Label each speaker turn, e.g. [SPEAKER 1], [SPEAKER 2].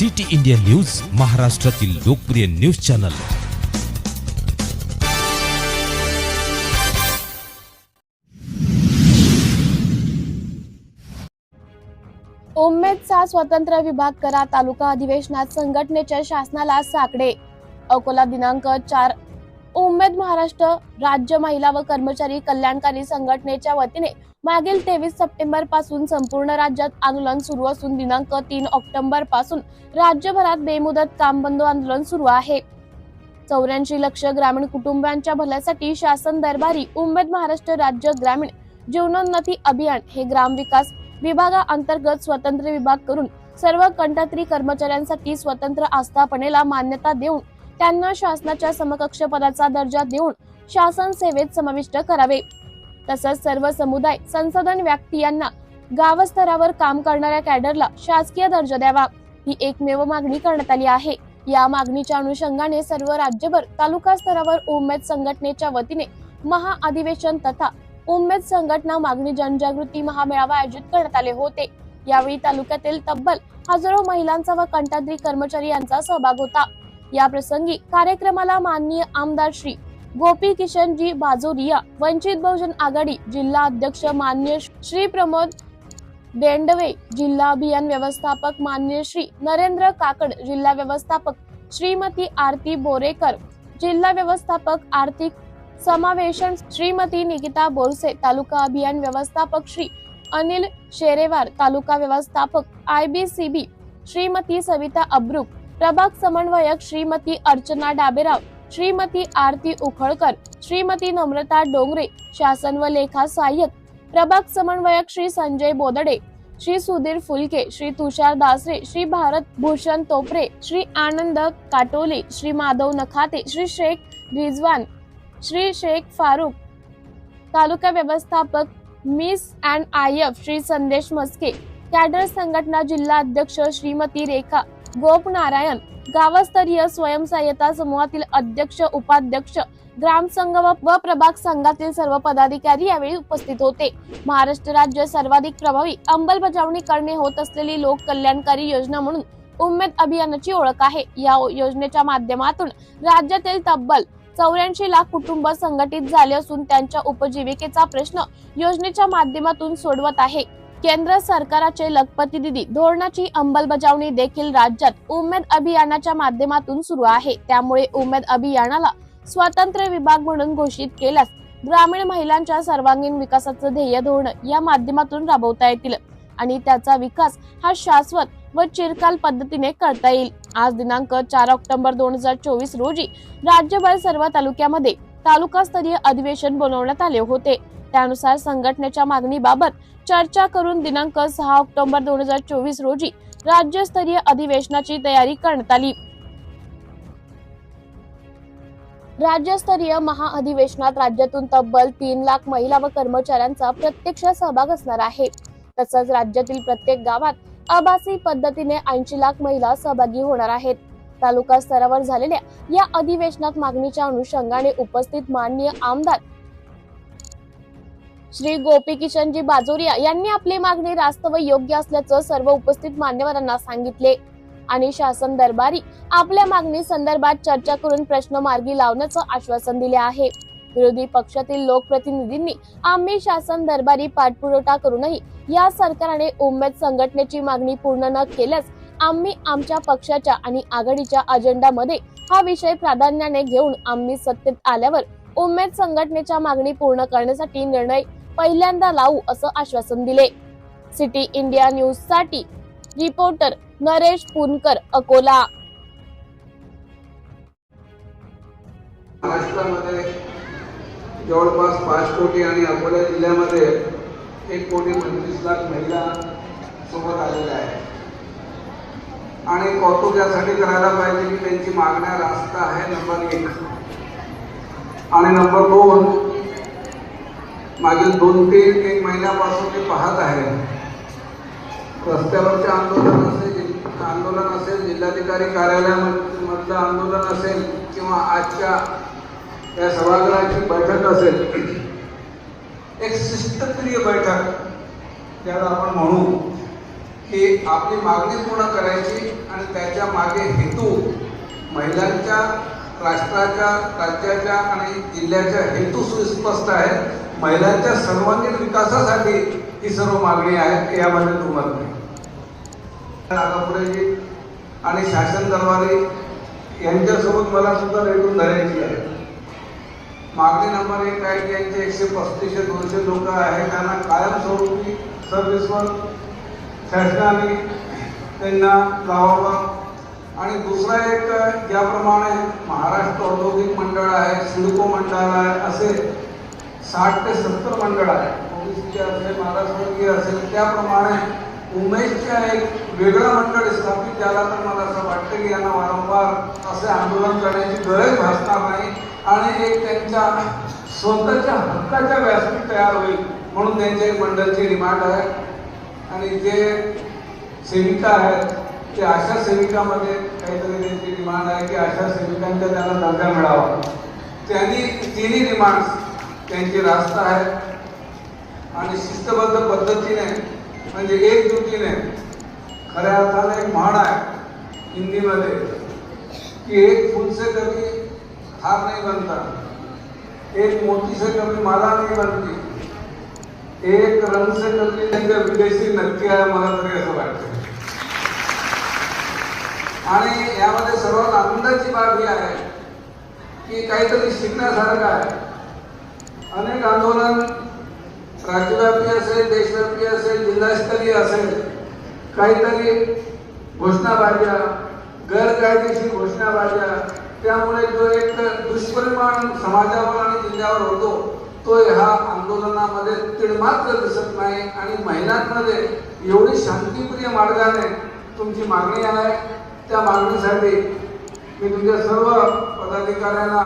[SPEAKER 1] City India news महाराष्ट्रातील लोकप्रिय news channel.
[SPEAKER 2] उमेदचा स्वतंत्र विभाग करा तालुका अधिवेशनात संघटनेच्या शासनाला साकडे. अकोला दिनांक चार उमेद महाराष्ट्र राज्य महिला व कर्मचारी कल्याणकारी संघटनेच्या वतीने मागील तेवीस सप्टेंबरपासून संपूर्ण राज्यात आंदोलन सुरू असून दिनांक तीन ऑक्टोबरपासून राज्यभरात बेमुदत काम बंद आंदोलन सुरू आहे. चौऱ्याऐंशी लक्ष ग्रामीण कुटुंबांच्या भल्यासाठी शासन दरबारी उमेद महाराष्ट्र राज्य ग्रामीण जीवनोन्नती अभियान हे ग्रामविकास विभागाअंतर्गत स्वतंत्र विभाग करून सर्व कंटात्री कर्मचाऱ्यांसाठी स्वतंत्र आस्थापनेला मान्यता देऊन त्यांना शासनाच्या समकक्ष पदाचा दर्जा देऊन शासन सेवेत समाविष्ट करावे. तसंच सर्व समुदाय संसाधन व्यक्ती यांना गावस्तरावर काम करणाऱ्या कॅडरला शासकीय दर्जा द्यावा. ही एकमेव मागणी करण्यात आली आहे. या मागणीच्या अनुषंगाने सर्व राज्यभर तालुका स्तरावर उमेद संघटनेच्या वतीने महाअधिवेशन तथा उमेद संघटना मागणी जनजागृती महामेळावा आयोजित करण्यात आले होते. यावेळी तालुक्यातील तब्बल हजारो महिलांचा व कंटाद्री कर्मचारी यांचा सहभाग होता. या प्रसंगी कार्यक्रमाला माननीय आमदार श्री गोपी किशनजी बाजोरिया वंचित बहुजन आघाडी जिल्हा अध्यक्ष मान्य श्री प्रमोद देंडवे जिल्हा अभियान व्यवस्थापक मान्य श्री नरेंद्र काकड जिल्हा व्यवस्थापक श्रीमती आरती बोरेकर जिल्हा व्यवस्थापक आर्थिक समावेशन श्रीमती निकिता बोरसे तालुका अभियान व्यवस्थापक श्री अनिल शेरेवार तालुका व्यवस्थापक I B C B Shrimati Savita Abruk प्रभाग समन्वयक श्रीमती अर्चना डाबेराव श्रीमती आरती उखळकर श्रीमती नम्रता डोंगरे शासन व लेखा सहाय्यक प्रभाग समन्वयक श्री संजय बोदडे श्री सुधीर फुलके श्री तुषार दासरे श्री भारत भूषण तोपरे श्री आनंद काटोले श्री माधव नखाते श्री शेख रिजवान श्री शेख फारुक तालुका व्यवस्थापक MIS and I F Shri Sandesh Maske cadre संघटना जिल्हा अध्यक्ष श्रीमती रेखा गोप नारायण गावस्तरीय स्वयंसहाय्यता समूहातील अध्यक्ष उपाध्यक्ष ग्रामसंघ व व प्रभाग संघातील सर्व पदाधिकारी यावेळी उपस्थित होते. महाराष्ट्र राज्य सर्वाधिक प्रभावी अंमलबजावणी करणे होत असलेली लोक कल्याणकारी योजना म्हणून उमेद अभियानाची ओळख आहे. या योजनेच्या माध्यमातून राज्यातील तब्बल चौऱ्याऐंशी लाख कुटुंब संघटित झाले असून त्यांच्या उपजीविकेचा प्रश्न योजनेच्या माध्यमातून सोडवत आहे. केंद्र सरकारचे लखपती दिदी धोरणाची अंमलबजावणी देखील राज्यात उमेद अभियानाच्या माध्यमातून सुरू आहे. त्यामुळे उमेद अभियानाला स्वतंत्र विभाग म्हणून घोषित केल्यास ग्रामीण महिलांच्या सर्वांगीण विकासाचं ध्येय धोरण या माध्यमातून राबवता येतील आणि त्याचा विकास हा शाश्वत व चिरकाल पद्धतीने करता येईल. आज दिनांक चार ऑक्टोबर दोन हजार चोवीस रोजी राज्यभर सर्व तालुक्यामध्ये तालुकास्तरीय अधिवेशन बोलवण्यात आले होते. त्यानुसार संघटनेच्या मागणीबाबत चर्चा करून दिनांक सहा ऑक्टोबर दोन हजार चोवीस रोजी राज्यस्तरीय अधिवेशनाची तयारी करण्यात आली. राज्यस्तरीय महाअधिवेशनात राज्यातून तब्बल तीन लाख महिला व कर्मचाऱ्यांचा प्रत्यक्ष सहभाग असणार आहे. तसंच राज्यातील प्रत्येक गावात आभासी पद्धतीने ऐंशी लाख महिला सहभागी होणार आहेत. तालुका स्तरावर झालेल्या या अधिवेशनात मागणीच्या अनुषंगाने उपस्थित माननीय आमदार श्री गोपी किशनजी बाजोरिया यांनी आपली मागणी रास्त व योग्य असल्याचं सर्व उपस्थित मान्यवरांना सांगितले. आणि शासन दरबारी आपल्या मागणी संदर्भात चर्चा करून प्रश्न मार्गी लावण्याचं आश्वासन दिले आहे. विरोधी पक्षातील लोकप्रतिनिधींनी आम्ही शासन दरबारी पाठपुरवठा करूनही या सरकारने उमेद संघटनेची मागणी पूर्ण न केल्यास आम्ही आमच्या पक्षाच्या आणि आघाडीच्या अजेंडामध्ये हा विषय प्राधान्याने घेऊन आम्ही सत्तेत आल्यावर उमेद संघटनेच्या मागणी पूर्ण करण्यासाठी निर्णय पहिल्यांदा लावू असं आश्वासन दिले. सिटी इंडिया न्यूजसाठी रिपोर्टर नरेश पुनकर अकोला.
[SPEAKER 3] महाराष्ट्रामध्ये जवळपास पाच कोटी आणि अकोला जिल्ह्यामध्ये एक कोटी पंचवीस लाख महिला सोबत आलेल्या आहेत. आणि कौतुक यासाठी करायला पाहिजे की त्यांची मागण्या रास्त आहे नंबर एक. आणि नंबर दोन मागील दोन तीन एक महिन्यापासून मी पाहत आहे. रस्त्यावरचे आंदोलन असेल आंदोलन असेल जिल्हाधिकारी कार्यालयामधलं आंदोलन असेल किंवा आजच्या या सभागृहाची बैठक असेल एक शिस्तप्रिय बैठक ज्याला आपण म्हणू की आपली मागणी पूर्ण करायची आणि त्याच्यामागे हेतू महिलांच्या राष्ट्राच्या राज्याच्या आणि जिल्ह्याच्या हेतू सुस्पष्ट आहेत. महिलांच्या सर्वांगीण विकासासाठी ही सर्व मागणी आहे यामध्ये दुमत नाही आगापुरेजी आणि शासन दरबारी यांच्यासोबत मला सुद्धा भेटून धरायची आहे. मागणी नंबर एक आहे की यांचे एकशे पस्तीसशे दोनशे लोक आहेत त्यांना कायमस्वरूपी सर्व्हिसवर शासनाने त्यांना लावावं आणि दुसरा एक ज्याप्रमाणे महाराष्ट्र औद्योगिक मंडळ आहे सिडको मंडळ आहे असे साठ ते सत्तर मंडळ आहे ओबीसीचे असेल महाराष्ट्रीय असेल त्याप्रमाणे उमेशच्या एक वेगळं मंडळ स्थापित झाला तर मला असं वाटतं की यांना वारंवार असे आंदोलन करण्याची गरज भासणार नाही आणि एक त्यांच्या स्वतःच्या हक्काच्या व्यासपीठ तयार होईल म्हणून त्यांच्या एक मंडळची डिमांड आहे. आणि जे सेविका आहेत की आशा सेविकामध्ये काहीतरी त्यांची डिमांड आहे की आशा सेविकांचा त्यांना दर्जा मिळावा. त्यांनी तिन्ही डिमांड्स त्यांची रास्त आहेत. आणि शिस्तबद्ध पद्धतीने म्हणजे एकजुटीने खऱ्या अर्थाने एक म्हण आहे हिंदीमध्ये की एक फूल कमी हार नाही बनता एक मोती कमी माला नाही बनती. एक रंग से त्यांच्या विदेशी नक्की आहे मला तरी असं वाटतं आणि यामध्ये सर्वात आनंदाची बाब ही आहे की काहीतरी शिकण्यासारखं आहे. अनेक आंदोलन राज्यव्यापी असेल देशव्यापी असेल जिल्हास्तरीय असेल काहीतरी घोषणाबाज्या गैरकायदेशीर घोषणाबाज्या त्यामुळे जो एक दुष्परिणाम समाजावर आणि जिल्ह्यावर होतो तो ह्या आंदोलनामध्ये तिळमात्र दिसत नाही आणि महिलांमध्ये एवढी शांतीप्रिय मार्गाने तुमची मागणी आहे. त्या मागणीसाठी मी तुमच्या सर्व पदाधिकाऱ्यांना